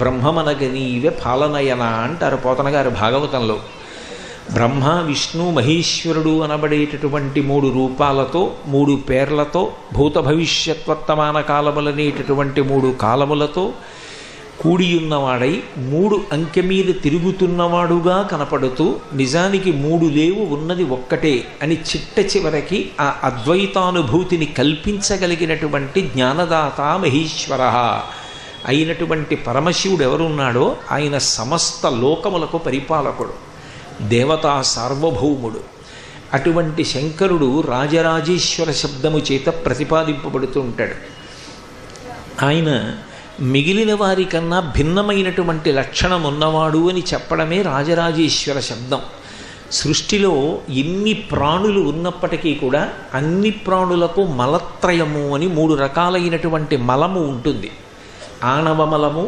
బ్రహ్మమనగనీవే పాలనయన అంటారు పోతనగారు భాగవతంలో. బ్రహ్మ విష్ణు మహేశ్వరుడు అనబడేటటువంటి మూడు రూపాలతో మూడు పేర్లతో భూత భవిష్యత్వర్తమాన కాలములనేటటువంటి మూడు కాలములతో కూడియున్నవాడై మూడు అంకె మీద తిరుగుతున్నవాడుగా కనపడుతూ నిజానికి మూడు లేవు ఉన్నది ఒక్కటే అని చిట్ట చివరికి ఆ అద్వైతానుభూతిని కల్పించగలిగినటువంటి జ్ఞానదాత మహేశ్వర. అయినటువంటి పరమశివుడు ఎవరున్నాడో ఆయన సమస్త లోకములకు పరిపాలకుడు దేవతా సార్వభౌముడు. అటువంటి శంకరుడు రాజరాజేశ్వర శబ్దము చేత ప్రతిపాదింపబడుతూ ఉంటాడు ఆయన మిగిలిన వారికన్నా భిన్నమైనటువంటి లక్షణం ఉన్నవాడు అని చెప్పడమే రాజరాజేశ్వర శబ్దం. సృష్టిలో ఎన్ని ప్రాణులు ఉన్నప్పటికీ కూడా అన్ని ప్రాణులకు మలత్రయము అని మూడు రకాలైనటువంటి మలము ఉంటుంది. ఆణవమలము